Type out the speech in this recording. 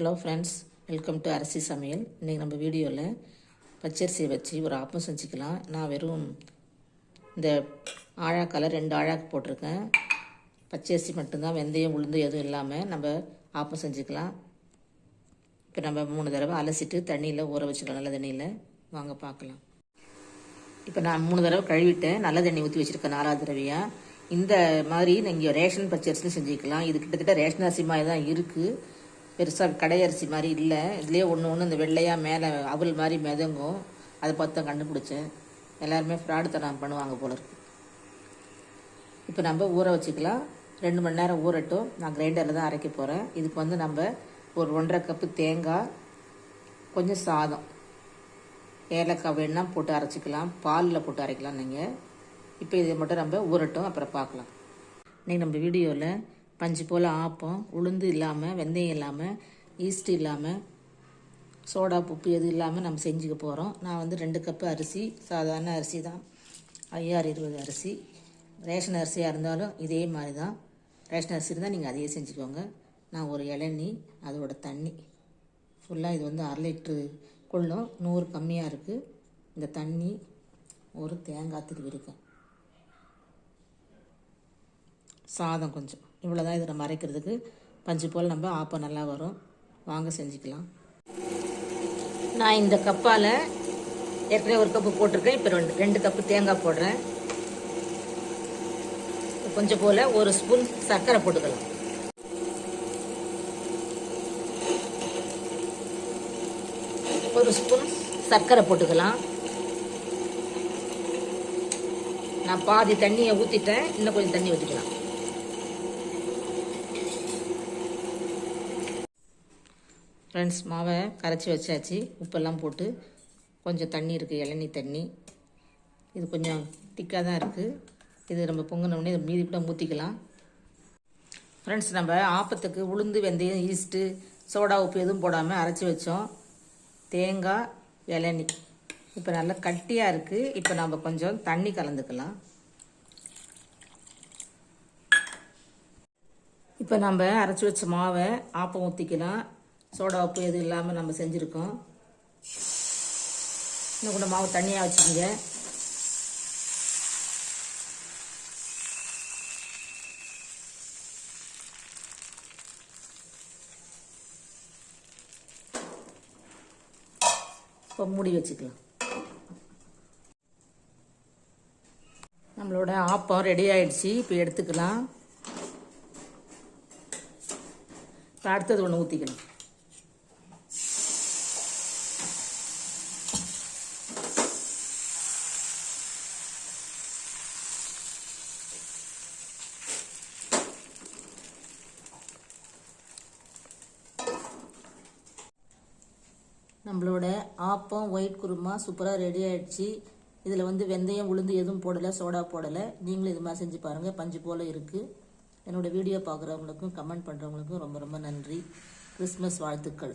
Hello friends welcome to அரிசி சமையல் இன்றைக்கி நம்ம வீடியோவில் பச்சரிசியை வச்சு ஒரு ஆப்பம் செஞ்சுக்கலாம். நான் வெறும் இந்த ஆழாக்கால ரெண்டு ஆழாக்கு போட்டிருக்கேன். பச்சரிசி மட்டும்தான் வெந்தயம் உளுந்து எதுவும் இல்லாமல் நம்ம ஆப்பம் செஞ்சுக்கலாம். இப்போ நம்ம மூணு தடவை அலசிட்டு தண்ணியில் ஊற வச்சுக்கலாம் நல்ல தண்ணியில். வாங்க பார்க்கலாம். இப்போ நான் மூணு தடவை கழுவிட்டேன். நல்ல தண்ணி ஊற்றி வச்சுருக்கேன் நாலாவது தடவையாக இந்த மாதிரி நீங்கள் ரேஷன் பச்சரிசி செஞ்சுக்கலாம். இது கிட்டத்தட்ட ரேஷன் அரிசி மாதிரி தான் இருக்குது பெருசாக கடையரிசி மாதிரி இல்லை. இதுலேயே ஒன்று ஒன்று இந்த வெள்ளையாக மேலே அவல் மாதிரி மிதங்கும். அதை பார்த்து தான் கண்டுபிடிச்சேன். எல்லாருமே ஃப்ராடு தனம் பண்ணுவாங்க போல இருக்கு. இப்போ நம்ம ஊற வச்சுக்கலாம். ரெண்டு மணி நேரம் ஊறட்டும். நான் கிரைண்டரில் தான் அரைக்க போகிறேன் இதுக்கு வந்து நம்ம ஒரு ஒன்றரை கப்பு தேங்காய் கொஞ்சம் சாதம். ஏலக்காய் வேணுன்னா போட்டு அரைச்சிக்கலாம். பாலில் போட்டு அரைக்கலாம் நீங்கள் இப்போ இதை மட்டும் நம்ம ஊறட்டும். அப்புறம் பார்க்கலாம். இன்றைக்கி நம்ம வீடியோவில் பஞ்சு போல் ஆப்பம் உளுந்து இல்லாமல் வெந்தயம் இல்லாமல் ஈஸ்ட் இல்லாமல் சோடா உப்பு எது இல்லாமல் நம்ம செஞ்சுக்க போகிறோம் நான் வந்து ரெண்டு கப்பு அரிசி சாதாரண அரிசி தான். ஐயாறு இருபது அரிசி. ரேஷன் அரிசியாக இருந்தாலும் இதே மாதிரி தான் ரேஷன் அரிசி இருந்தால் நீங்கள் அதையே செஞ்சுக்கோங்க. நான் ஒரு இளநி அதோட தண்ணி. ஃபுல்லாக இது வந்து அரை லிட்ரு கொள்ளும். நூறு கம்மியாக இருக்குது இந்த தண்ணி ஒரு தேங்காய் திருவி இருக்கேன் சாதம் கொஞ்சம். இவ்வளோ தான் இதை நம்ம அரைக்கிறதுக்கு பஞ்சு போல் நம்ம ஆப்பம் நல்லா வரும். வாங்க செஞ்சுக்கலாம். நான் இந்த கப்பால் ஏற்கனவே ஒரு கப்பு போட்டிருக்கேன். இப்போ ரெண்டு ரெண்டு கப்பு தேங்காய் போடுறேன். கொஞ்சம் போல் ஒரு ஸ்பூன் சர்க்கரை போட்டுக்கலாம். ஒரு ஸ்பூன் சர்க்கரை போட்டுக்கலாம். நான் பாதி தண்ணியை ஊற்றிட்டேன் இன்னும் கொஞ்சம் தண்ணி ஊற்றிக்கலாம் ஃப்ரெண்ட்ஸ் மாவை கரைச்சி வச்சாச்சு. உப்பெல்லாம் போட்டு கொஞ்சம் தண்ணி இருக்குது இளநி தண்ணி. இது கொஞ்சம் திக்காக தான் இருக்குது இது நம்ம பொங்கினோடனே இது மீதி கூட ஊற்றிக்கலாம் ஃப்ரெண்ட்ஸ் நம்ம ஆப்பத்துக்கு உளுந்து வெந்தயம் ஈஸ்ட்டு சோடா உப்பு எதுவும் போடாமல் அரைச்சி வச்சோம். தேங்காய் இளநி இப்போ நல்லா கட்டியாக இருக்குது இப்போ நம்ம கொஞ்சம் தண்ணி கலந்துக்கலாம். இப்போ நம்ம அரைச்சி வச்ச மாவை ஆப்பம் ஊற்றிக்கலாம் சோடா உப்பு எதுவும் இல்லாமல் நம்ம செஞ்சுருக்கோம். இன்னும் கொஞ்சம் மாவு தண்ணியாக வச்சுக்கோங்க. இப்போ மூடி வச்சுக்கலாம். நம்மளோட ஆப்பம் ரெடி ஆயிடுச்சு. இப்போ எடுத்துக்கலாம். இப்போ அடுத்தது ஒன்று ஊற்றிக்கணும் நம்மளோட ஆப்பம் ஒயிட் குருமா சூப்பராக ரெடி ஆயிடுச்சு. இதில் வந்து வெந்தயம் உளுந்து எதுவும் போடலை சோடா போடலை. நீங்களும் இது மாதிரி செஞ்சு பாருங்கள் பஞ்சு போல் இருக்குது என்னோடய வீடியோ பார்க்குறவங்களுக்கும் கமெண்ட் பண்ணுறவங்களுக்கும் ரொம்ப ரொம்ப நன்றி. கிறிஸ்மஸ் வாழ்த்துக்கள்.